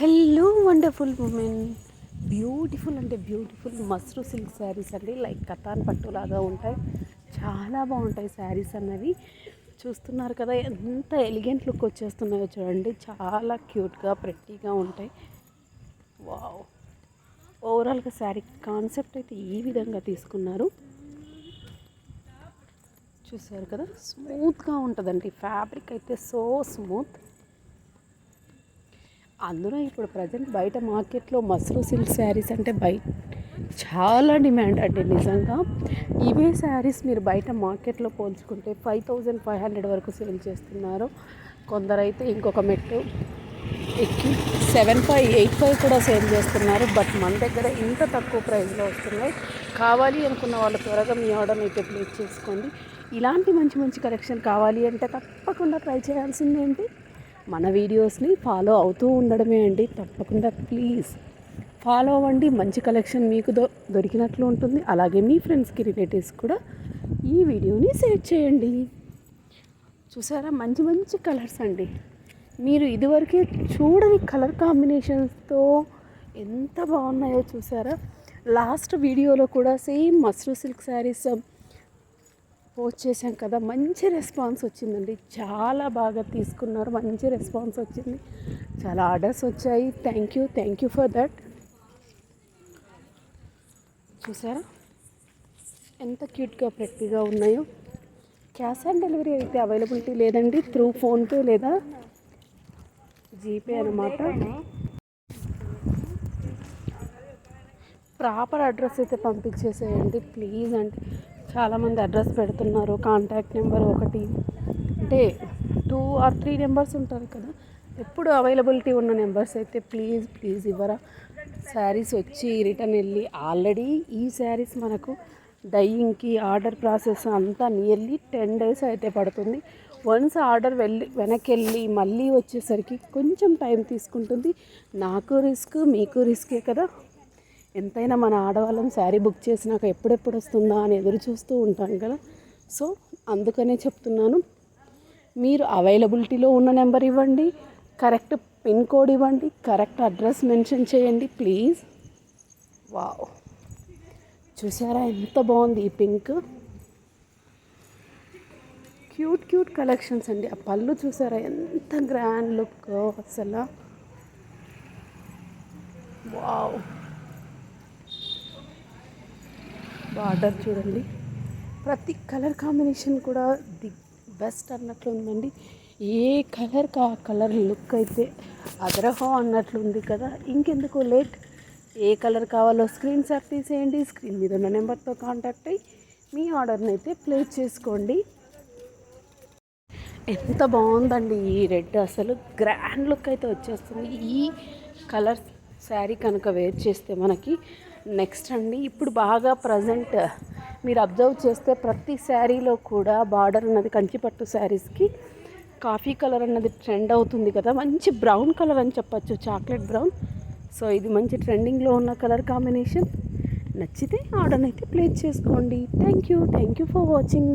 Hello wonderful women beautiful అంటే beautiful Mashru silk saris అండి. Like katan పట్టులాగా ఉంటాయి. చాలా బాగుంటాయి శారీస్ అన్నవి. చూస్తున్నారు కదా ఎంత ఎలిగెంట్ లుక్ వచ్చేస్తున్నాయో చూడండి. చాలా క్యూట్గా ప్రెట్టీగా ఉంటాయి. వావ్ ఓవరాల్గా శారీ కాన్సెప్ట్ అయితే ఈ విధంగా తీసుకున్నారు. చూసారు కదా? స్మూత్గా ఉంటుందండి. ఫ్యాబ్రిక్ అయితే సో స్మూత్ అందులో ఇప్పుడు ప్రజెంట్ బయట మార్కెట్లో మస్రూ సిల్క్ శారీస్ అంటే బయట చాలా డిమాండ్ అండి నిజంగా. ఇవే శారీస్ మీరు బయట మార్కెట్లో పోల్చుకుంటే ఫైవ్ థౌజండ్ ఫైవ్ హండ్రెడ్ వరకు సేల్ చేస్తున్నారు. కొందరైతే ఇంకొక మెట్టు ఎక్కి సెవెన్ ఫైవ్ ఎయిట్ ఫైవ్ కూడా సేల్ చేస్తున్నారు. బట్ మన దగ్గర ఇంత తక్కువ ప్రైస్లో వస్తున్నాయి. కావాలి అనుకున్న వాళ్ళు త్వరగా మీ ఆర్డర్ అయితే ప్లేస్ చేసుకోండి. ఇలాంటి మంచి మంచి కలెక్షన్ కావాలి అంటే తప్పకుండా ట్రై చేయాల్సిందేంటి? మన వీడియోస్ని ఫాలో అవుతూ ఉండడమే అండి. తప్పకుండా ప్లీజ్ ఫాలో అవ్వండి. మంచి కలెక్షన్ మీకు దొ దొరికినట్లు ఉంటుంది. అలాగే మీ ఫ్రెండ్స్కి రిలేటివ్స్ కూడా ఈ వీడియోని షేర్ చేయండి. చూసారా? మంచి మంచి కలర్స్ అండి. మీరు ఇదివరకే చూడని కలర్ కాంబినేషన్స్తో ఎంత బాగున్నాయో చూసారా? లాస్ట్ వీడియోలో కూడా same Mashru silk sarees post చేశాం కదా మంచి రెస్పాన్స్ వచ్చిందండి. చాలా బాగా తీసుకున్నారు మంచి రెస్పాన్స్ వచ్చింది. చాలా ఆర్డర్స్ వచ్చాయి. Thank you thank you for that చూసారా? ఎంత క్యూట్గా ప్రతిగా ఉన్నాయో. క్యాష్ ఆన్ డెలివరీ అయితే అవైలబిలిటీ లేదండి. త్రూ ఫోన్పే లేదా జీపే అనమాట ప్రాపర్ అడ్రస్ అయితే పంపించేసేయండి ప్లీజ్ అంటే చాలామంది అడ్రస్ పెడుతున్నారు కాంటాక్ట్ నెంబర్ ఒకటి. అంటే టూ ఆర్ త్రీ నెంబర్స్ ఉంటారు కదా ఎప్పుడు అవైలబిలిటీ ఉన్న నెంబర్స్ అయితే ప్లీజ్ ప్లీజ్ ఇవ్వరా. శారీస్ వచ్చి రిటర్న్ వెళ్ళి ఆల్రెడీ ఈ శారీస్ మనకు డైయింగ్కి ఆర్డర్ ప్రాసెస్ అంతా నియర్లీ టెన్ డేస్ అయితే పడుతుంది. వన్స్ ఆర్డర్ వెళ్ళి వెనకెళ్ళి మళ్ళీ వచ్చేసరికి కొంచెం టైం తీసుకుంటుంది. నాకు రిస్క్ మీకు రిస్కే కదా. ఎంతైనా మన ఆడవాళ్ళం శారీ బుక్ చేసినాక ఎప్పుడెప్పుడు వస్తుందా అని ఎదురు చూస్తూ ఉంటాం కదా. సో అందుకనే చెప్తున్నాను మీరు అవైలబిలిటీలో ఉన్న నెంబర్ ఇవ్వండి కరెక్ట్ పిన్ కోడ్ ఇవ్వండి కరెక్ట్ అడ్రస్ మెన్షన్ చేయండి ప్లీజ్. వావ్. చూసారా ఎంత బాగుంది ఈ పింక్. క్యూట్ క్యూట్ కలెక్షన్స్ అండి. ఆ పళ్ళు చూసారా ఎంత గ్రాండ్ లుక్ అసలు. వావ్. బార్డర్ చూడండి. ప్రతి కలర్ కాంబినేషన్ కూడా ది బెస్ట్ అన్నట్లు ఉందండి. ఏ కలర్ కా కలర్ లుక్ అయితే అదరహం అన్నట్లు ఉంది కదా. ఇంకెందుకు లేట్? ఏ కలర్ కావాలో స్క్రీన్ షాట్ తీసేయండి. స్క్రీన్ మీద ఉన్న నెంబర్తో కాంటాక్ట్ అయ్యి మీ ఆర్డర్ని అయితే ప్లేస్ చేసుకోండి. ఎంత బాగుందండి ఈ రెడ్. అసలు గ్రాండ్ లుక్ అయితే వచ్చేస్తుంది. ఈ కలర్ శారీ కనుక వేర్ చేస్తే మనకి నెక్స్ట్ అండి ఇప్పుడు బాగా ప్రజెంట్ మీరు అబ్జర్వ్ చేస్తే ప్రతి శారీలో కూడా బార్డర్ అన్నది కంచిపట్టు శారీస్కి కాఫీ కలర్ అన్నది ట్రెండ్ అవుతుంది కదా. మంచి బ్రౌన్ కలర్ అని చెప్పచ్చు చాక్లెట్ బ్రౌన్. సో ఇది మంచి ట్రెండింగ్లో ఉన్న కలర్ కాంబినేషన్. నచ్చితే ఆర్డర్ అయితే ప్లేస్ చేసుకోండి. Thank you. Thank you for watching.